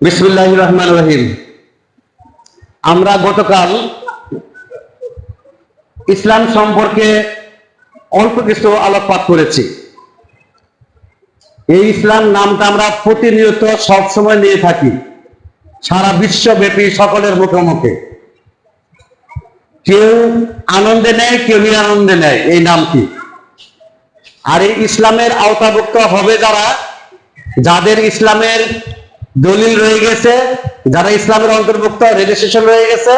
বিসমুল্লাহ রহমান রহিম। আমরা গতকাল ইসলাম সম্পর্কে অল্প কিছু আলোকপাত করেছি। এই ইসলাম নামটা আমরা প্রতিনিয়ত সবসময় নিয়ে থাকি। সারা বিশ্বব্যাপী সকলের মুখে মুখে। কেউ আনন্দে নেয়, কেউ নিরানন্দে নেয়। এই নামটি আর এই ইসলামের আওতাভুক্ত হবে যারা? যাদের ইসলামের দলিল রয়ে গেছে, যারা ইসলামের অন্তর্ভুক্ত রেজিস্ট্রেশন রয়ে গেছে,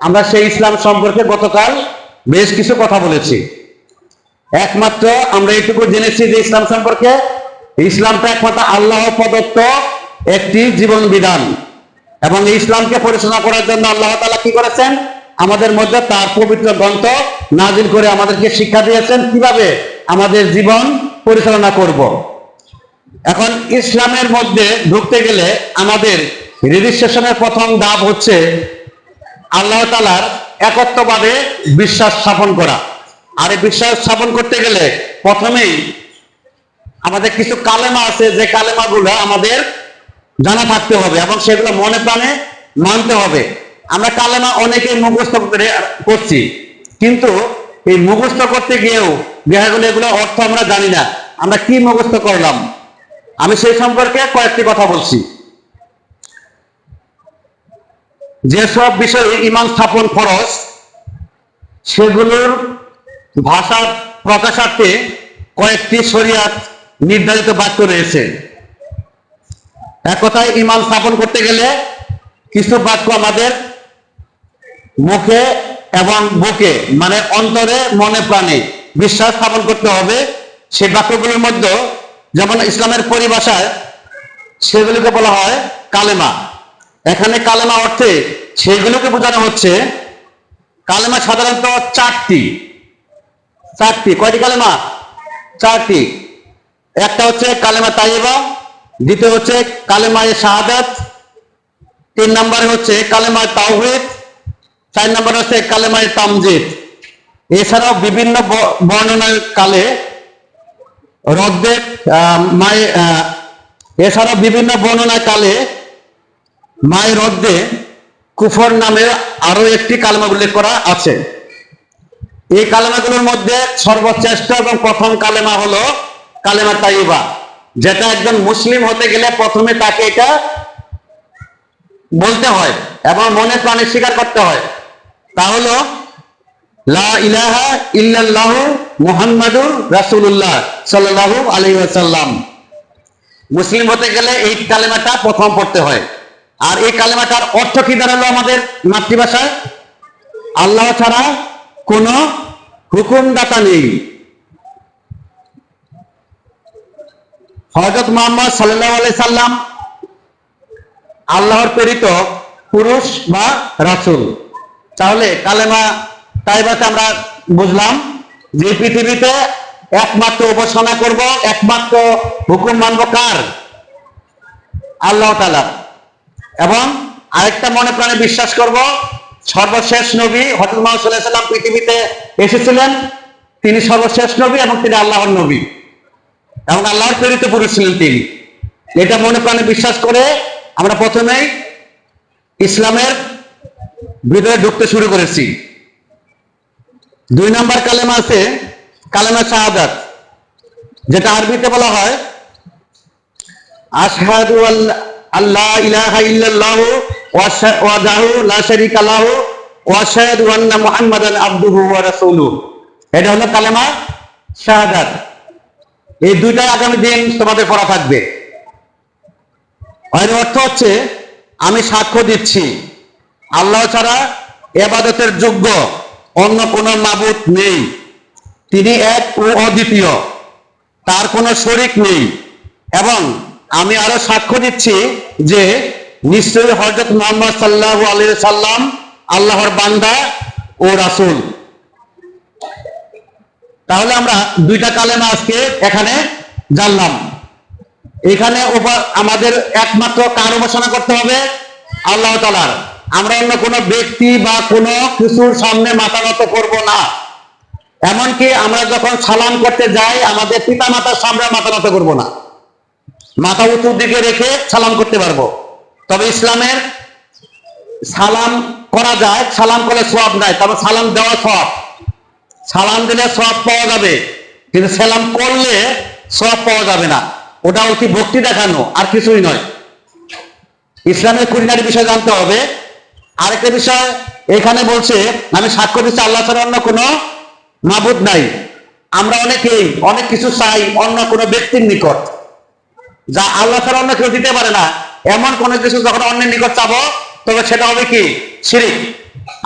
আমরা সেই ইসলাম সম্পর্কে গতকাল বেশ কিছু কথা বলেছি। একমাত্র আমরা এটুকু জেনেছি যে ইসলাম সম্পর্কে, ইসলামটা একমাত্র আল্লাহ প্রদত্ত একটি জীবন বিধান। এবং ইসলামকে পরিচালনা করার জন্য আল্লাহ তাআলা কি করেছেন? আমাদের মধ্যে তার পবিত্র গ্রন্থ নাজিল করে আমাদেরকে শিক্ষা দিয়েছেন কীভাবে আমাদের জীবন পরিচালনা করব। এখন ইসলামের মধ্যে ঢুকতে গেলে আমাদের রেজিস্ট্রেশনের প্রথম ধাপ হচ্ছে আল্লাহ তালার একত্ববাদে বিশ্বাস স্থাপন করা। আর এই বিশ্বাস স্থাপন করতে গেলে প্রথমেই আমাদের কিছু কালেমা আছে, যে কালেমাগুলো আমাদের জানা থাকতে হবে এবং সেগুলো মনে প্রাণে মানতে হবে। আমরা কালেমা অনেকেই মুখস্থ করে করছি, কিন্তু এই মুখস্থ করতে গিয়েও দেখা গেলো এগুলো অর্থ আমরা জানি না। আমরা কি মুখস্থ করলাম? আমি সেই সম্পর্কে কয়েকটি কথা বলছি। যেসব বিষয়ে ইমান স্থাপন খরচ সেগুলোর ভাষা প্রকাশার্থে কয়েকটি শরিয়াত নির্ধারিত বাক্য রয়েছে। এক কথায় ইমান স্থাপন করতে গেলে কিছু বাক্য আমাদের মুখে এবং বুকে মানে অন্তরে, মনে, প্রাণে বিশ্বাস স্থাপন করতে হবে। সেই বাক্যগুলোর মধ্যে যেমন ইসলামের পরিভাষায় সেগুলিকে বলা হয় কালেমা। এখানে কালেমা অর্থে সেগুলোকে বোঝানো হচ্ছে, কালেমা সাধারণত চারটি। চারটি। কয়টি কালেমা? চারটি। একটা হচ্ছে কালেমা তাইবা দ্বিতীয় হচ্ছে কালেমায় শাহাদাত, তিন নম্বরে হচ্ছে কালেমায় তাওহিদ, চার নম্বরে হচ্ছে কালেমায় তামজিদ। এছাড়াও বিভিন্ন বর্ণনার কালে রদ্দে মায়ে আহ, এছাড়াও বিভিন্ন বর্ণনার কালে মায়ের রদ্দে কুফর নামে আরও একটি কালমা উল্লেখ করা আছে। এই কালেমাগুলোর মধ্যে সর্বশ্রেষ্ঠ এবং প্রথম কালেমা হলো কালেমা তাইবা যেটা একজন মুসলিম হতে গেলে প্রথমে তাকে এটা বলতে হয় এবং মনে প্রাণে স্বীকার করতে হয়। তা হলো লা ইলাহা ইল্লাল্লাহু মুহাম্মাদুর রাসূলুল্লাহ সাল্লাল্লাহু আলাইহি মুসলিম হতে গেলে এই কালেমাটা প্রথম পড়তে হয়। আর এই কালেমাটার অর্থ কি দাঁড়াল আমাদের মাতৃভাষায়? আল্লাহ ছাড়া কোনো হুকুমদাতা নেই। হজরত মোহাম্মদ সাল্লাহ আলাই সাল্লাম আল্লাহর প্রেরিত পুরুষ বা রাসূল। তাহলে কালেমা তাইবাতে আমরা বুঝলাম যে পৃথিবীতে একমাত্র উপাসনা করব, একমাত্র হুকুম মানব কার? আল্লাহ তালা এবং আরেকটা মনে প্রাণে বিশ্বাস করব, সর্বশেষ নবী হজরত মোহাম্মদ পৃথিবীতে এসেছিলেন। তিনি সর্বশেষ নবী এবং তিনি আল্লাহর নবী। এবং আল্লাহর প্রেরিত পুরুষ ছিলেন তিনি। এটা মনে প্রাণে বিশ্বাস করে আমরা প্রথমেই ইসলামের ভিতরে ঢুকতে শুরু করেছি। দুই নাম্বার কালেমা আছে, কালেমা শাহাদাত, যেটা আরবিতে বলা হয়, আশহাদু আল্লাহ ইলাহা ইল্লাল্লাহু ওয়াহদাহু লা শারীকা লাহু ওয়া আশহাদু আন্না মুহাম্মাদান আবদুহু ওয়া রাসূলুহু। এটা হলো কালেমা শাহাদাত। এই দুইটা আগামী দিন তোমাদের পড়া থাকবে। এর অর্থ হচ্ছে, আমি সাক্ষ্য দিচ্ছি, আল্লাহ ছাড়া এবাদতের যোগ্য অন্য কোনো মাবুত নেই। তিনি এক ও অদ্বিতীয়। তার কোনো শরিক নেই। এবং আমি আরও সাক্ষ্য দিচ্ছি যে নিশ্চয়ই হজরত মোহাম্মদ সাল্লাহ আলিয়া সাল্লাম আল্লাহর বান্দা ও রাসূল। তাহলে আমরা দুইটা কালেমা আজকে এখানে জানলাম। এখানে আমাদের একমাত্র কার উপাসনা করতে হবে? আল্লাহ তালার আমরা অন্য কোনো ব্যক্তি বা কোনো কিছুর সামনে মাথা নত করব না। এমনকি আমরা যখন সালাম করতে যাই, আমাদের পিতা মাতার সামনে মাথা নত করব না। মাথা উঁচুর দিকে রেখে সালাম করতে পারব। তবে ইসলামের সালাম করা যায়, সালাম করলে সব নাই, তবে সালাম দেওয়া সব সালাম দিলে সব পাওয়া যাবে, কিন্তু সালাম করলে সব পাওয়া যাবে না। ওটা অতি ভক্তি দেখানো, আর কিছুই নয়। ইসলামের কুড়িনারি বিষয় জানতে হবে আরেকটা বিষয়, এখানে বলছে, আমি সাক্ষ্য দিচ্ছি আল্লাহ ছাড়া অন্য কোনো মাবুদ নাই। আমরা অনেকেই অনেক কিছু চাই অন্য কোনো ব্যক্তির নিকট, যা আল্লাহ ছাড়া অন্য কেউ দিতে পারে না। এমন কোনো কিছু যখন অন্যের নিকট চাবো, তবে সেটা হবে কি? শিরিক।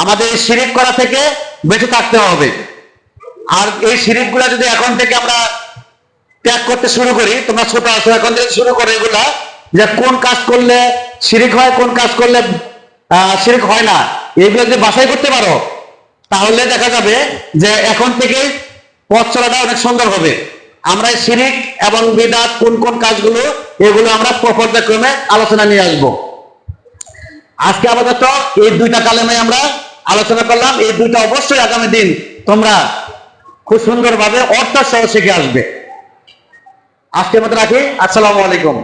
আমাদের এই শিরিক করা থেকে বেঁচে থাকতে হবে। আর এই শিরিকগুলা যদি এখন থেকে আমরা ত্যাগ করতে শুরু করি, তোমরা ছোট আছো, এখন থেকে শুরু করো এগুলা, যে কোন কাজ করলে শিরিক হয়, কোন কাজ করলে শিরিক হয় না। এগুলো যদি বাছাই করতে পারো, তাহলে দেখা যাবে যে এখন থেকে পথ চলাটা অনেক সুন্দর হবে। আমরা শিরিক এবং বিদাত কোন কোন কাজগুলো, এগুলো আমরা পর্যায়ক্রমে আলোচনা নিয়ে আসব। আজকে আপাতত এই দুইটা কালেমে আমরা আলোচনা করলাম। এই দুইটা অবশ্যই আগামী দিন তোমরা খুব সুন্দরভাবে অর্থ সহ শিখে আসবে। আজকের মতো রাখি। আসসালামু আলাইকুম।